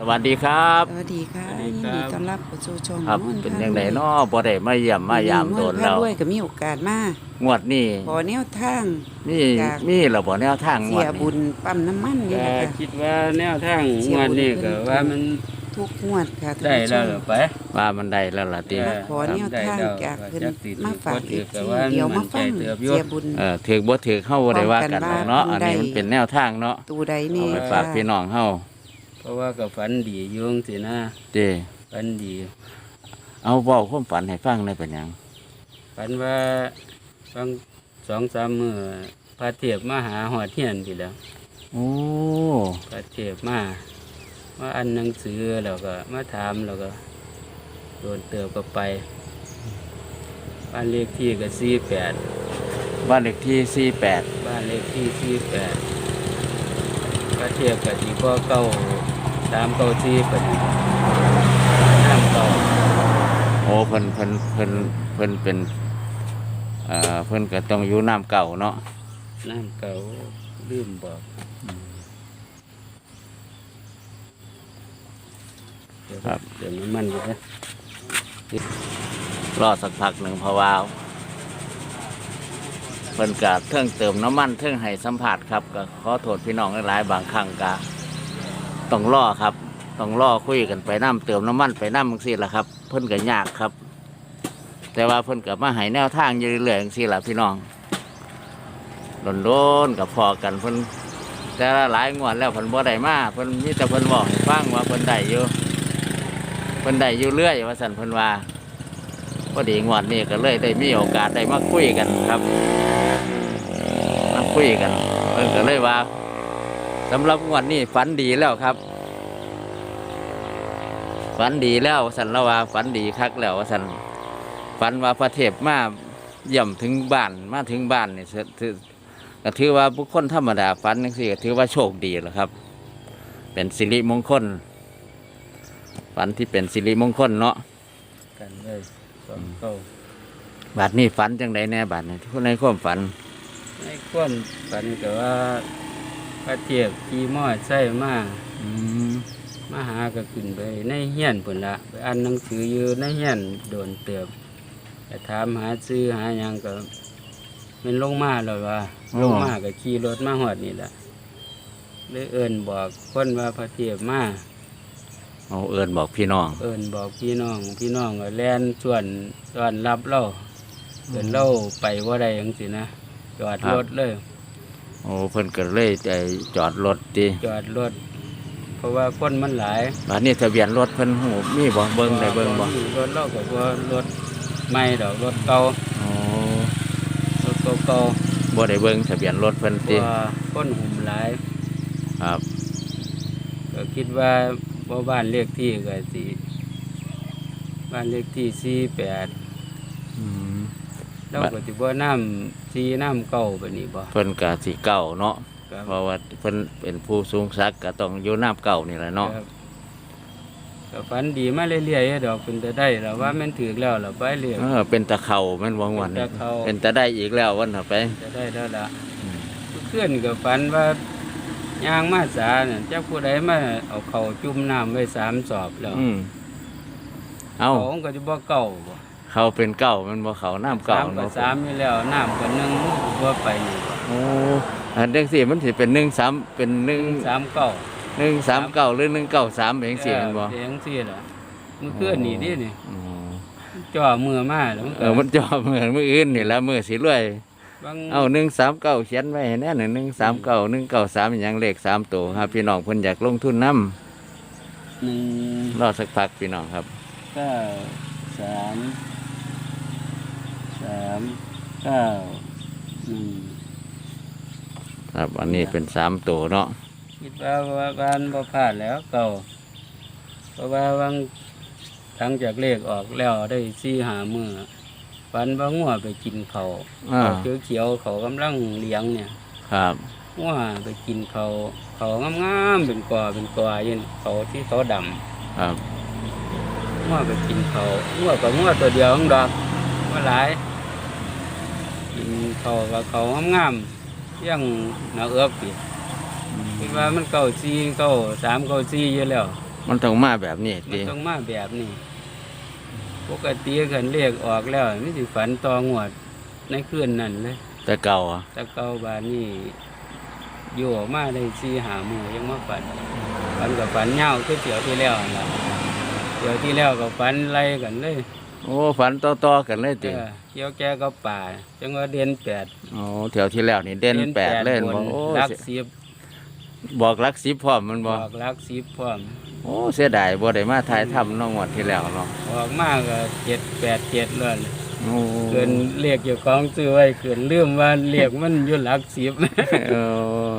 สวัสดีครับ สวัสดีค่ะสวัสดียินครับ ดีต้อนรับเข้าสู่ช่องครับ ม่วเป็นพายังไงรวยน้อบ่ได้มาเยี่ยมมายามโดนแล้วม่วพารวยก็มีโอกาสมางวดนี้ขอแนวทาง มีจาก มีระบ่แนวทางงเสีวดยบุนี้ญปั๊มน้ำมันนี่ก็แหละค่ะคิดว่าแนวทางเสีงยบุญวดนี้ก็เพิ่นว่ามันทุกงวดค่ะท่านได้ผู้ชแล้วมเหรอไปว่ามันได้แล้วล่ะติเออขอแนวทางจากเพิ่นจักสิมาฝากถือีอกก็ทีว่าเดี๋ยวมาฟังมั่นใจเติบอยู่เสียบุญ เออถือบ่ถือเข้าบ่ได้ว่ากันหรอกเนาะป้อัอนงกันว่านี้มันเป็นแนวทางเนาะตูใดเอานี่ไปฝากพี่น้องเฮา เพราะว่าก็ฝันดีอยุ่จังสินะเด้ฝันดี เอาเว้าความฝันให้ฟังได้เป็นหยังฝันว่าบางสองสามมือพระเทียบมาหาหอดเทียนทีแล้วโอ้พระเทียบมาว่าอันหนังสือแล้วก็ มาถามแล้วก็โดนเติบก็ไปบ้านเลขที่ก็สี่แปดบ้านเลขที่ 48 บ้านเลขที่ที่แปดก็เทียบกับที่พ่อเก้า สามเก้าที่เป็นน้ำเก้าโอ้เพิ่นเพิ่นเพิ่นเพิ่นเป็นเอ่อเพิ่นก็ต้องอยู่น้ำเก่าเนาะน้ำเก้าลืมบอกเดี๋ยวครับเดี๋ยวน้ำมันอยู่นะรอสักพักหนึ่งเพราะว่าเพิ่นกะเทิงเติมน้ำมันเทิงให้สัมผัสครับก็ขอโทษพี่น้องหลายๆบางครั้งกะ ต้องรอครับต้องรอคุยกันไปน้ำเติมน้ำมันไปน้ำจังซี่ละครับ เพิ่นก็ยากครับ แต่ว่าเพิ่นก็มาให้แนวทางอยู่เรื่อยๆจังซี่ละพี่น้องหล่นโดนกับพอกันเพิ่นแต่ละหลายงวดแล้วเพิ่นบ่ได้มาเพิ่นมีแต่เพิ่นบอกให้ฟังว่าเพิ่นได้อยู่เพิ่นได้อยู่เรื่อยว่าสั่นเพิ่นว่าพอดีงวดนี้ก็เลยได้มีโอกาสได้มาคุยกันครับมาคุยกันเพิ่นก็เลยว่า สำหรับงวดนี้ฝันดีแล้วครับ ฝันดีแล้วสันละว่าฝันดีคักแล้วว่าสันฝันว่าพระเทพมาเยี่ยมถึงบ้านมาถึงบ้านนี่ถือถือก็ถือว่าบุคคลธรรมดาฝันนังสี่ก็ถือว่าโชคดีแล้วครับ เป็นสิริมงคล ฝันที่เป็นสิริมงคลเนาะกันเลยสองเก้าบาดนี้ฝันจังไดแน่บาดนี้ทุกในความฝันในความฝันก็ว่า พระเทียบขี่มอดใส่มาอืมมาหาก็ขึ้นไปในเฮียนผลละไปอ่านหนังสืออยู่ในเฮียนโดนเติบแต่ถามหาซื้อหาหยังก็เป็นลงมาแล้วว่าลงมาก็ขี่รถมาหอดนี่แหละเลยเอินบอกคนว่าพระเทียบมาเอาเอินบอกพี่น้อง เอินบอกพี่น้องพี่น้องก็แล่นชวนตอนรับเราเอินเราไปว่าใดยังสินะจอดรถเลย โอ้เพิ่นก็เลยใจจอดรถดีจอดรถ เพราะว่าคนมันหลายบาดนี้ทะเบียนรถเพิ่นหูมีบ่เบิ่งได้เบิ่งบ่รถเราก็ว่ารถไม่ดอกรถเก่าโอ้รถเก่าบ่ได้เบิ่งทะเบียนรถเพิ่นๆติว่าคนหุ่มหลายครับก็คิดว่าบ่บ้านเลขที่ก็สิบ้านเลขที่สี่แปดอืม เราก็สิบ่น้ำซีน้ำเก่าแบบนี้บ่เพิ่นก็สิเก่าเนาะครับเพราะว่าเพิ่นเป็นผู้สูงศักดิ์ก็ต้องอยู่น้ำเก่านี่แหละเนาะครับก็ฝันดีมาเรื่อยๆดอกเป็นแต่ได้แล้วว่ามันถือแล้วล่ะไปเรียกเออเป็นตะเข่าแม่นบ่งวันนี้เป็นตะเข่า เป็นตะได้อีกแล้ววันต่อไป จะได้แล้วล่ะเพื่อนก็ฝันว่ายางมาสาเนี่ยเจ้าผู้ใดมาเอาเขาจุ่มน้ำไว้สามสอบแล้วอืมเอาเขาก็จะบ่เก่าบ่ เขาเป็นเก่ามันบ่เขาน้ำเก่าสามก็เนาะสามอยู่แล้วน้ำก็หนึ่งบ่ไปนี่บ่โอ้อันจังซี่มันสิเป็นหนึ่งสามเป็นหนึ่งสามเก่าหนึ่งสามเก้าหรือหนึ่งเก้าสามเป็นสี่มันบ่เสียงสี่ล่ะมันเคลื่อนนี่ดินี่อ๋อจ่อมือมาแล้วมันเอก็อมันจอเหมือนมืออื่นนี่ละมือสีรวย บางเอาหนึ่งสามเก้าเขียนไว้ให้แน่หนึ่งหนึ่งสามเก้าหนึ่งเก้าสามอย่างเลขสามตัวครับพี่น้องเพิ่นอยากลงทุนน้หนึ่งำรอสักพักพี่น้องครับ เก้าสาม สามเก้าหนึ่งครับ อันนี้เป็นสามตัวเนาะคิดว่าว่าบ้านบ่พลาดแล้วเก่าเพราะว่าบางหลังจากเลขออกแล้วได้ซี่หามือฟันว่างัวไปกินเขาอ่าเขาเขียวๆเขากำลังเลี้ยงเนี่ยครับงัวไปกินเขาเขางามๆเป็นกอเป็นกออยินเขาที่เขาดำ ครับงัวไปกินเขางัวกับงัวตัวเดียวของดอกว่าหลาย กินเขากับเขางามๆเที่ยงหนาเอื้อปีคิดว่ามันเก่าซีเก่าสามเก่าซีอยู่แล้ว มันต้องมาแบบนี้มันติต้องมาแบบนี้ปกติกันเรียกออกแล้วไม่สิฝันตองวดในคืนนั้นเลยแต่เก่าอะแตะเกาบานนี่อยู่ออกมาได้สี่หาหมู่ยังมาฝันฝันกับฝันเงาคือเที่ยวที่แล้วนั่นล่ะเที่ยวที่แล้วกับฝันไล่กันเลย โอ้ฝันต่อๆกันเลยติเออเกี่ยวแกก็ป่าจังว่าเดือนแปดโอ้แถวที่แล้วนี่เด่นแปดเล่นบบ่โอ้รักเสียสิบบอกรักสิบพร้อมมันบบ่อกรักสิบพร้อมโอ้เสียดายบ่ได้มาถ่ายทำน้องงวดที่แล้วเนาะออกมาก็เจ็ดแปดเจ็ดเลยโอ้เกินเรียกเกี่ยวของซื้อไว้เกินลืมว่าเรียกมันอยู่หลักสิบ เออ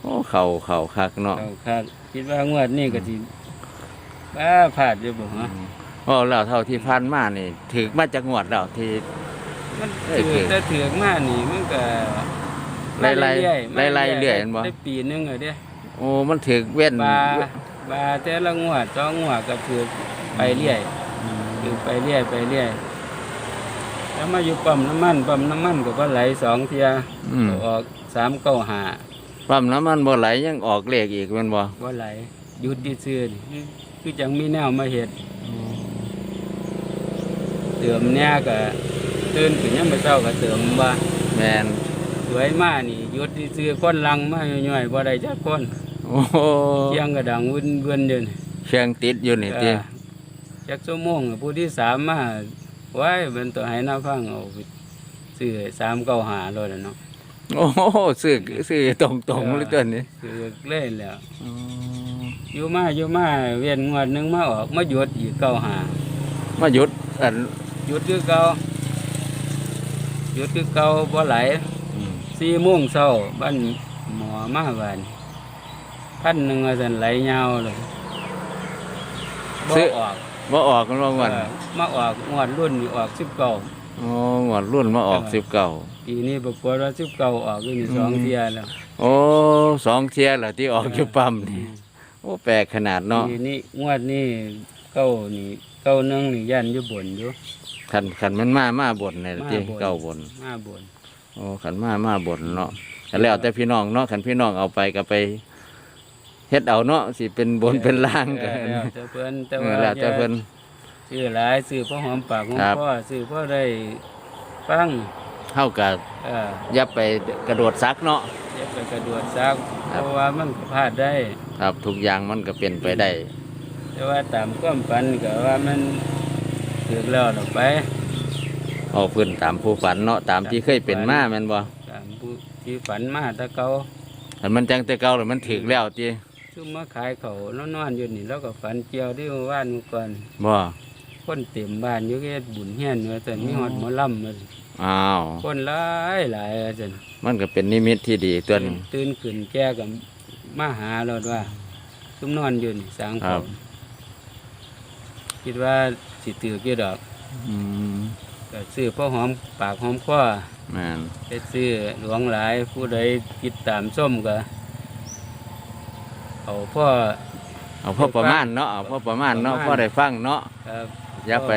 โอ้เข่าเข่าคักเนาะ เอาครับคิดว่างวดนี้ก็สิบ้าผาดอยู่บ่ฮะ โอ้แล้วเท่าที่ผ่านมานี่ถึกมาจากงวดแล้วที่ มันเอ้ยถือแต่ถือกมานี่มันก็ไล่ไล่มาเรื่อยๆมาไล่ๆเรื่อยๆเห็นบ่ได้ปีหนึงเลยเด้โอ้มันถึกเว้นบาบาแต่ละงวดสองงวดก็ถือกไปเรื่อยถือกไปเรื่อยไปเรื่อยแล้วมาอยู่ปั๊มน้ำมันปั๊มน้ำมันก็บ่ไหลสองเที่ยอืมออกสามเก้าหาปั๊มน้ำมันบ่ไหลยังออกเลขอีกแม่นบ่บ่ไหลหยุดดีซื่อๆนี่คือจังมีแนวมาเฮ็ด เติมเนี่ยก็ตื่นขึ้นยามมื้อเช้าก็เติมว่าแม่นสวยมากนี่หยุดที่ซื้อคนลังมาย่อยๆบ่ได้จักคนโอ้โหเที่ยงก็ดังวุ่นเวินอยู่นี่เครื่องติดอยู่นี่ติเออจักชั่วโมงผู้ที่สามมาไว้เป็นตัวให้หน้าฟังเอาไปซื้อสามเก้าหาเลยล่ะเนาะโอ้โหซื้อซื้อตรงๆเลยตัวนี้ซื้อเล่นแล้วอยู่มาอยู่มาเวียนงวดหนึงมาออกมาหยุดอีกเก้าหามาหยุดอัน หยุดคือเก่าหยุดคือเก่าบ่ไหลอืมสี่โมงเช้าบ้านหมอมาบ้านพันหนึ่งว่าสันไหลยาวเลยบ่ออกบ่ออกกันว่างวดเออมาออกงวดรุ่นนี่ออกสิบเก้าโอ้งวดรุ่นมาออกสิบเก้าปีนี้ปรากฏว่าสิบเก้าออกอยู่นี่สองอืมเทียแล้วโอ้สองเทียร์เหรอที่ออกอยู่ปั๊มนี่โอ้แปลกขนาดเนาะปีนี้งวดนี้เก้านี่เก้าหนึงนี่ยันอยู่บนอยู่ ขันขันมันมามาบนเนี่ยที่มาบน เก้าบนมาบนโอ้ขันมามาบนเนาะแต่แล้วแต่พี่น้องเนาะขันพี่น้องเอาไปก็ไปเฮ็ดเอาเนาะสิเป็นบนเป็นล่างเอกัอนแล้วแต่เพิ่นแต่เอว่าอแล้วแต่เพิ่น ซื้อหลายซื้อพ่อหอมปากหอมครับ คอซื้อพ่อได้ฟังเท่ากับเอออย่าไปกระโดดซักเนาะอย่าไปกระโดดซักครับเพราะว่ามันก็พลาดได้ ครับทุกอย่างมันก็เป็นไปได้ แต่ว่าตามความฝันก็ว่ามัน ถึกแล้วเราไปเอาพื้นตามผู้ฝันเนาะตามที่เคยเป็นมาแม่นบ่ตามผู้ที่ฝันมาแตะเกาอันมันจังแต่เก่าหรือมันถึกแล้วติซุ่มมาขายเขาวนนอนอยู่นี่แล้วก็ฝันเจียวที่ว่านเมื่อก่อนบ่คนเต็มบ้านอยู่เฮ็ดบุญเฮียนว่าแต่มีฮอดหมอลำมาอ้าวคนหลายหลายว่าซั่นมันก็เป็นนิมิตที่ดีตัวนี้ตื่นขึ้นแก่กับมาหาเราว่าซุ่มนอนอยู่นี่สร้างครัเขาบคิดว่า สิถือกี่ดอกอืมก็ซื้อพ่อหอมปากหอมคอแม่นไปซื้อหลวงหลายผู้ใดติดตามส้มก็เอาพ่อ เอาพอประมาณเนาะเอาพอประมาณเนาะประมาณพอได้ฟังเนาะครับอย่าไป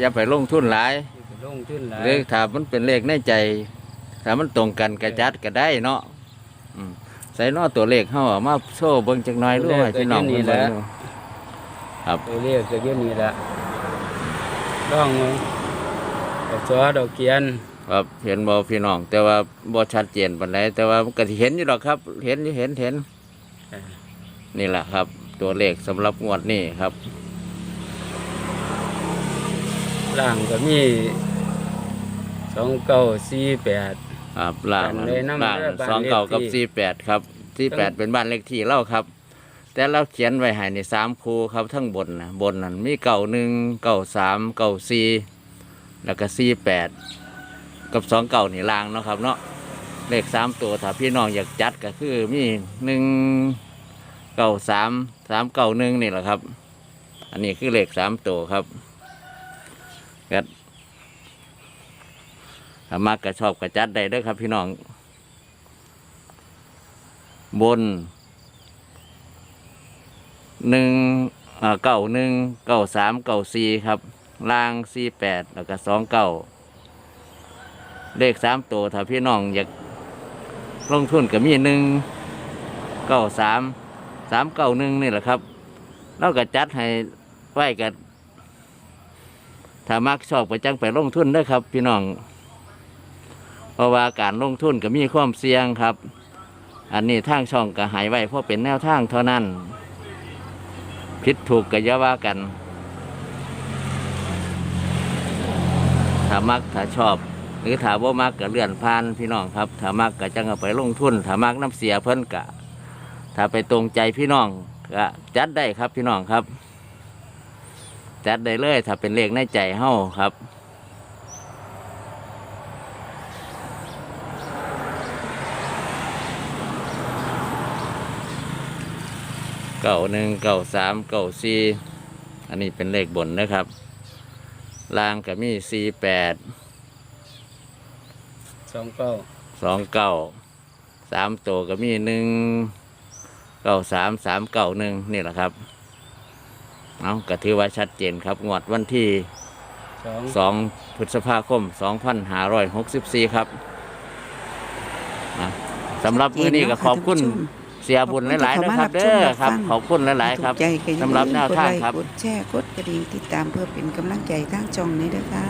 อย่าไปลงทุนหลายลงทุนหลายหรือถ้ามันเป็นเลขในใจถ้ามันตรงกันกระจัดก็ได้เนาะอืมใส่เนอตัวเลขเฮาเอามาโชว์เบิ่งจักหน่อยด้วยพี่น้องเพิ่นเบิ่งดูครับ ตัวเรียกก็เยอะนี่ละ ร่องเอาดอกซอดอกเกียนครับเห็นบ่พี่น้อง แต่ว่าบ่ชัดเจนปานใดแต่ว่าก็สิเห็นอยู่ดอกครับ เห็นอยู่เห็นเห็นนี่แหละครับ ตัวเลขสำหรับงวดนี้ครับ ล่างก็มีสองเก้าสี่แปด ครับล่างบ้านเลยนำล่างเด้อบ้านสองเก่ากับที่ สี่แปดครับสี่แปดเป็นบ้านเลขที่เล่าครับ แต่เราเขียนไว้ให้ในสามคูครับทั้งบนนะบนนั้นมีเก่าหนึ่งเก่าสามเก่าสี่แล้วก็สี่แปดกับสองเก่านี่ล่างเนาะครับเนาะเลขสามตัวถ้าพี่น้องอยากจัดก็คือมีหนึ่งเก่าสามสามเก่าหนึ่งนี่แหละครับ อันนี้คือเลขสามตัวครับก็ถ้ามักก็ชอบก็จัดได้ด้อครับพี่น้อง บน หนึ่งเอ่อเก้าหนึ่งเก้าสามเก้าสี่ครับล่างสี่แปดแล้วก็สองเก้าเลขสามตัวถ้าพี่น้องอยากลงทุนก็มีหนึ่งเก้าสามสามเก้าหนึ่งนี่แหละครับเราก็จัดให้ไหวกับถ้ามักชอบก็จังไปลงทุนเด้ครับ พี่น้องเพราะว่าการลงทุนก็มีความเสี่ยงครับ อันนี้ทางช่องก็หายไว้เพราะเป็นแนวทางเท่านั้น ผิดถูกก็อย่าว่ากัน ถ้ามักถ้าชอบ หรือถ้าบ่มักก็เลื่อนผ่านพี่น้องครับ ถ้ามักก็จังเอาไปลงทุน ถ้ามักน้ำเสียเพิ่นกะ ถ้าไปตรงใจพี่น้องก็จัดได้ครับพี่น้องครับ จัดได้เลยถ้าเป็นเลขในใจเฮาครับ เก้าหนึ่งเก้าสามเก้าสี่อันนี้เป็นเลขบนนะครับลางก็มีสี่แปดสองเก้าสองเก้าสามตัวก็มีหนึ่งเก้าสามสามเก้าหนึ่งนี่แหละครับเอาก็ถือว่าชัดเจนครับงวดวันที่สองสองพฤษภาคมสองพันห้าร้อยหกสิบสี่ครับอะสำหรับมือนี้ก็ขอบคุณ เสียบุญหลายๆนะครับเด้อครับ ขอบคุณหลายๆครับถูกใจก็อย่าลืมสำหรับแนวทางครับกดไลกดแชร์กดกระดิ่งติดตามเพื่อเป็นกำลังใจทางช่องนี้ด้วยค่ะ